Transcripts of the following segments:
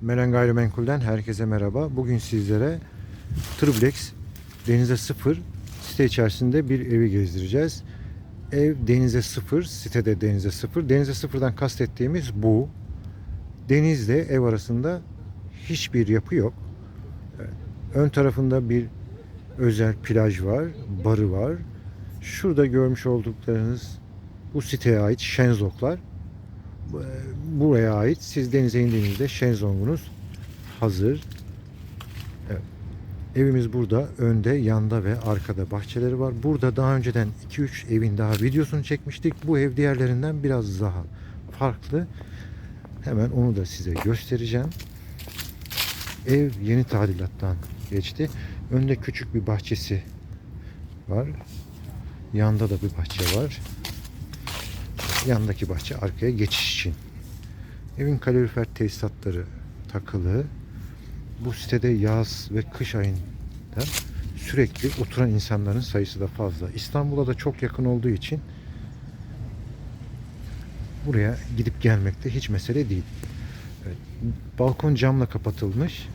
Melen Gayrimenkul'den herkese merhaba. Bugün sizlere Triplex denize sıfır site içerisinde bir evi gezdireceğiz. Ev denize sıfır, sitede denize sıfır. Denize sıfırdan kastettiğimiz bu. Denizle ev arasında hiçbir yapı yok. Evet. Ön tarafında bir özel plaj var, barı var. Şurada görmüş olduklarınız bu siteye ait şenzoklar buraya ait. Siz denize indiğinizde şezlongunuz hazır. Evet. Evimiz burada. Önde, yanda ve arkada bahçeleri var. Burada daha önceden 2-3 evin daha videosunu çekmiştik. Bu ev diğerlerinden biraz daha farklı. Hemen onu da size göstereceğim. Ev yeni tadilattan geçti. Önde küçük bir bahçesi var. Yanda da bir bahçe var. Yandaki bahçe arkaya geçiş için. Evin kalorifer tesisatları takılı. Bu sitede yaz ve kış ayında sürekli oturan insanların sayısı da fazla. İstanbul'a da çok yakın olduğu için buraya gidip gelmekte hiç mesele değil. Balkon camla kapatılmış.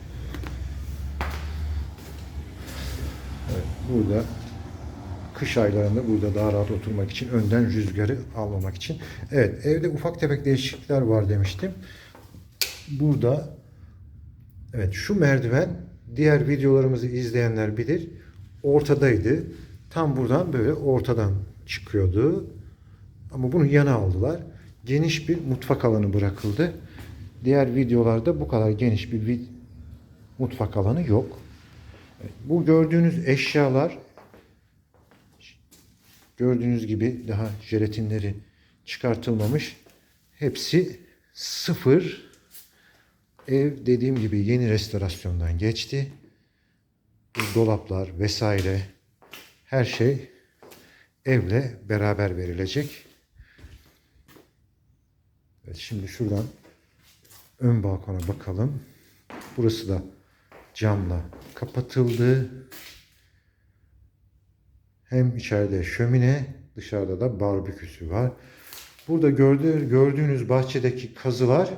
Evet, burada kış aylarında burada daha rahat oturmak için önden rüzgarı almamak için. Evet evde ufak tefek değişiklikler var demiştim. Burada evet şu merdiven diğer videolarımızı izleyenler bilir ortadaydı. Tam buradan böyle ortadan çıkıyordu. Ama bunu yana aldılar. Geniş bir mutfak alanı bırakıldı. Diğer videolarda bu kadar geniş bir mutfak alanı yok. Bu gördüğünüz eşyalar Gördüğünüz gibi daha jelatinleri çıkartılmamış. Hepsi sıfır. Ev dediğim gibi yeni restorasyondan geçti. Dolaplar vesaire her şey evle beraber verilecek. Evet, şimdi şuradan ön balkona bakalım. Burası da camla kapatıldı. Hem içeride şömine, dışarıda da barbeküsü var. Burada gördüğü, gördüğünüz bahçedeki kazılar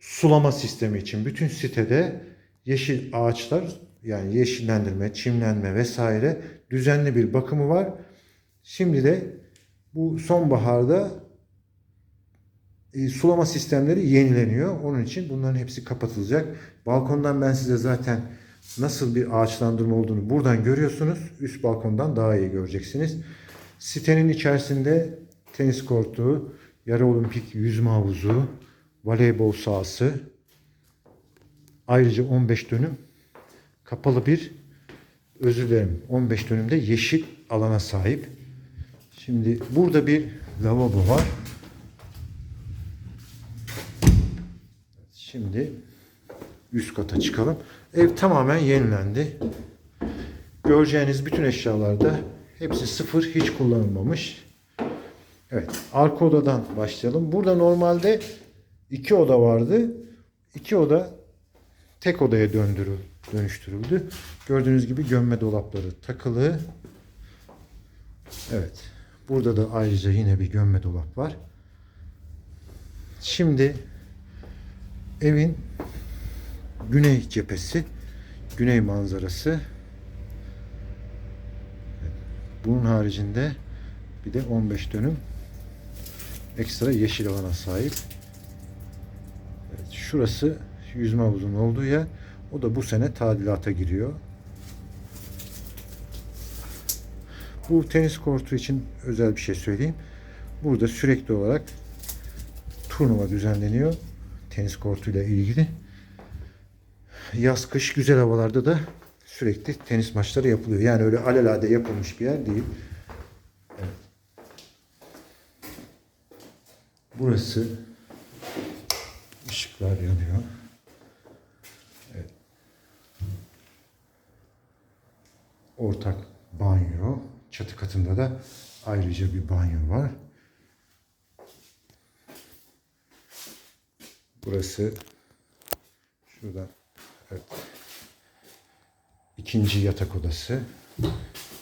sulama sistemi için. Bütün sitede yeşil ağaçlar yani yeşillendirme, çimlenme vesaire düzenli bir bakımı var. Şimdi de bu sonbaharda e, sulama sistemleri yenileniyor. Onun için bunların hepsi kapatılacak. Balkondan ben size zaten nasıl bir ağaçlandırma olduğunu buradan görüyorsunuz. Üst balkondan daha iyi göreceksiniz. Sitenin içerisinde tenis kortu, yarı olimpik yüzme havuzu, voleybol sahası, ayrıca 15 dönüm kapalı bir özür dilerim 15 dönümde yeşil alana sahip. Şimdi burada bir lavabo var. Şimdi üst kata çıkalım. Ev tamamen yenilendi. Göreceğiniz bütün eşyalarda hepsi sıfır, hiç kullanılmamış. Evet, arka odadan başlayalım. Burada normalde iki oda vardı. İki oda tek odaya döndürü, dönüştürüldü. Gördüğünüz gibi gömme dolapları takılı. Evet, burada da ayrıca yine bir gömme dolap var. Şimdi evin güney cephesi, güney manzarası. Bunun haricinde bir de 15 dönüm ekstra yeşil alana sahip. Evet, şurası yüzme havuzunun olduğu yer. O da bu sene tadilata giriyor. Bu tenis kortu için özel bir şey söyleyeyim. Burada sürekli olarak turnuva düzenleniyor. Tenis kortuyla ilgili yaz kış güzel havalarda da sürekli tenis maçları yapılıyor. Yani öyle alelade yapılmış bir yer değil. Burası ışıklar yanıyor. Ortak banyo. Çatı katında da ayrıca bir banyo var. Burası şurada Evet. İkinci yatak odası.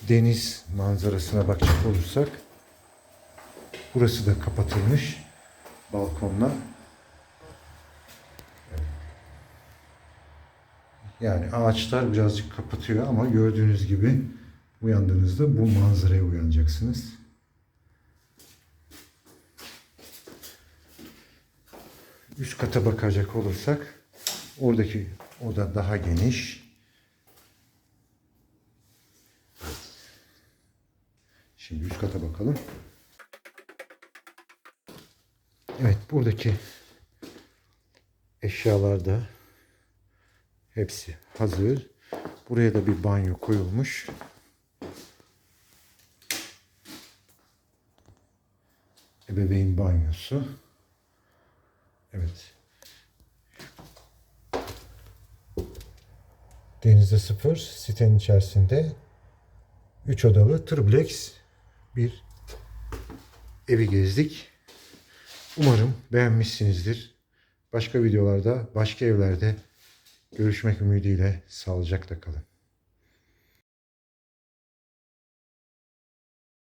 Deniz manzarasına bakacak olursak burası da kapatılmış balkonla. Yani ağaçlar birazcık kapatıyor ama gördüğünüz gibi uyandığınızda bu manzaraya uyanacaksınız. Üst kata bakacak olursak oradaki oda daha geniş. Şimdi üst kata bakalım. Evet buradaki eşyalar da hepsi hazır. Buraya da bir banyo koyulmuş. Ebeveyn banyosu. Evet. Denizde sıfır sitenin içerisinde 3 odalı triplex bir evi gezdik. Umarım beğenmişsinizdir. Başka videolarda, başka evlerde görüşmek ümidiyle sağlıcakla kalın.